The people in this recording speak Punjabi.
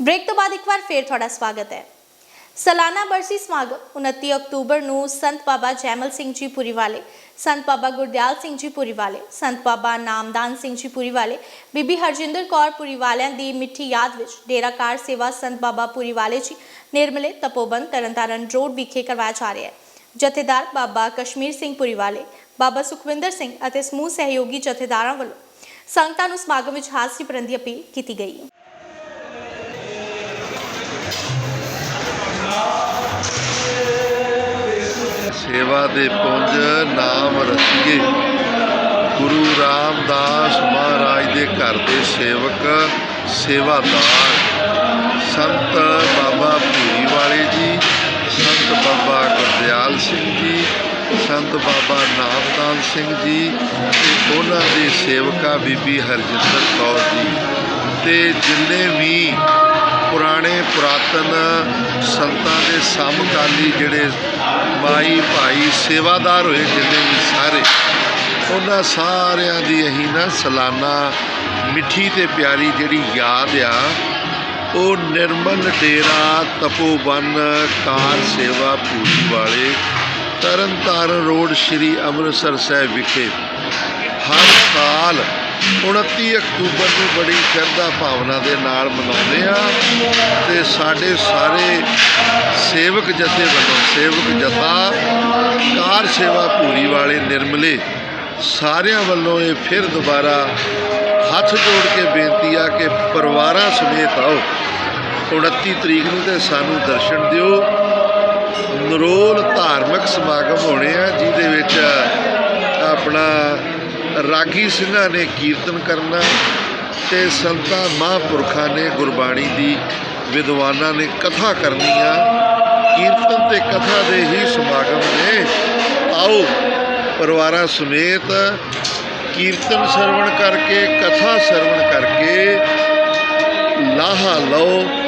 ਬ੍ਰੇਕ ਤੋਂ ਬਾਅਦ ਇੱਕ ਵਾਰ ਫੇਰ ਤੁਹਾਡਾ ਸਵਾਗਤ ਹੈ। ਸਾਲਾਨਾ ਬਰਸੀ ਸਮਾਗਮ 29 ਅਕਤੂਬਰ ਨੂੰ ਸੰਤ ਬਾਬਾ ਜੈਮਲ ਸਿੰਘ ਜੀ ਪੁਰੀ ਵਾਲੇ ਸੰਤ ਬਾਬਾ ਗੁਰਦਿਆਲ ਸਿੰਘ ਜੀ ਪੁਰੀ ਵਾਲੇ ਸੰਤ ਬਾਬਾ ਨਾਮਦਾਨ ਸਿੰਘ ਜੀ ਪੁਰੀ ਵਾਲੇ ਬੀਬੀ ਹਰਜਿੰਦਰ ਕੌਰ ਪੁਰੀ ਵਾਲਿਆਂ ਦੀ ਮਿੱਠੀ ਯਾਦ ਵਿੱਚ ਡੇਰਾ ਕਾਰ ਸੇਵਾ ਸੰਤ ਬਾਬਾ ਪੁਰੀ ਵਾਲੇ ਜੀ, ਨਿਰਮਲੇ ਤਪੋਬੰਦ ਤਰਨਤਾਰਨ ਰੋਡ ਵਿਖੇ ਕਰਵਾਇਆ ਜਾ ਰਿਹਾ ਹੈ। ਜਥੇਦਾਰ ਬਾਬਾ ਕਸ਼ਮੀਰ ਸਿੰਘ ਪੁਰੀ ਵਾਲੇ ਬਾਬਾ ਸੁਖਵਿੰਦਰ ਸਿੰਘ ਅਤੇ ਸਮੂਹ ਸਹਿਯੋਗੀ ਜਥੇਦਾਰਾਂ ਵੱਲੋਂ ਸੰਗਤਾਂ ਨੂੰ ਸਮਾਗਮ ਵਿੱਚ ਹਾਜ਼ਰੀ ਭਰਨ ਦੀ ਅਪੀਲ ਕੀਤੀ ਗਈ। ਸੇਵਾ ਦੇ ਪੁੰਜ ਨਾਮ ਰਸੀਏ। ਗੁਰੂ ਰਾਮਦਾਸ ਮਹਾਰਾਜ ਦੇ ਘਰ ਦੇ ਸੇਵਕ, ਸੇਵਾਦਾਰ। ਸੰਤ ਬਾਬਾ ਭੂਰੀ ਵਾਲੇ ਜੀ, ਸੰਤ ਬਾਬਾ ਗੁਰਦਿਆਲ ਸਿੰਘ ਜੀ, ਸੰਤ ਬਾਬਾ ਨਾਮਦਾਨ ਸਿੰਘ ਜੀ ਤੇ ਉਹਨਾਂ ਦੇ ਸੇਵਕਾ ਬੀਬੀ ਹਰਜਿੰਦਰ ਕੌਰ ਜੀ। ਤੇ ਜਿੰਨੇ ਵੀ ਪੁਰਾਤਨ ਸੰਤਾਂ ਦੇ ਸਮਕਾਲੀ ਜਿਹੜੇ ਮਾਈ ਭਾਈ ਸੇਵਾਦਾਰ ਹੋਏ ਜਿੰਨੇ ਵੀ ਸਾਰੇ, ਉਹਨਾਂ ਸਾਰਿਆਂ ਦੀ ਅਸੀਂ ਨਾ ਸਲਾਨਾ ਮਿੱਠੀ ਤੇ ਪਿਆਰੀ ਜਿਹੜੀ ਯਾਦ ਆ, ਉਹ ਨਿਰਮਲ ਡੇਰਾ ਤਪੋਵਨ ਕਾਰ ਸੇਵਾ ਪੂਰੀ ਵਾਲੇ ਤਰਨਤਾਰਨ ਰੋਡ ਸ਼੍ਰੀ ਅੰਮ੍ਰਿਤਸਰ ਸਾਹਿਬ ਵਿਖੇ ਹਰ ਸਾਲ 29 ਅਕਤੂਬਰ ਨੂੰ ਬੜੀ ਸ਼ਰਧਾ ਭਾਵਨਾ ਦੇ ਨਾਲ ਮਨਾਉਂਦੇ ਆ ਤੇ ਸਾਡੇ ਸਾਰੇ ਸੇਵਕ ਜਥੇ ਵੱਲੋਂ, ਸੇਵਕ ਜਥਾ, ਕਾਰ ਸੇਵਾ ਪੂਰੀ ਵਾਲੇ ਨਿਰਮਲੇ ਸਾਰਿਆਂ ਵੱਲੋਂ ਇਹ ਫਿਰ ਦੁਬਾਰਾ ਹੱਥ ਜੋੜ ਕੇ ਬੇਨਤੀ ਆ ਕਿ ਪਰਿਵਾਰਾਂ ਸਮੇਤ ਆਓ। 29 ਤਰੀਕ ਨੂੰ ਤੇ ਸਾਨੂੰ ਦਰਸ਼ਨ ਦਿਓ। ਨਰੋਲ ਧਾਰਮਿਕ ਸਮਾਗਮ ਹੋਣੇ ਆ, ਜਿਹਦੇ ਵਿੱਚ ਆਪਣਾ ਰਾਗੀ ਸਿੰਘਾਂ ਨੇ ਕੀਰਤਨ ਕਰਨਾ ਤੇ ਸੰਤਾਂ ਮਹਾਂਪੁਰਖਾਂ ਨੇ ਗੁਰਬਾਣੀ ਦੀ ਵਿਦਵਾਨਾਂ ਨੇ ਕਥਾ ਕਰਨੀ ਆ ਕੀਰਤਨ ਤੇ ਕਥਾ ਦੇ ਹੀ ਸਮਾਗਮ ਨੇ। ਆਓ, ਪਰਿਵਾਰਾਂ ਸਮੇਤ ਕੀਰਤਨ ਸਰਵਣ ਕਰਕੇ, ਕਥਾ ਸਰਵਣ ਕਰਕੇ ਲਾਹਾ ਲਓ।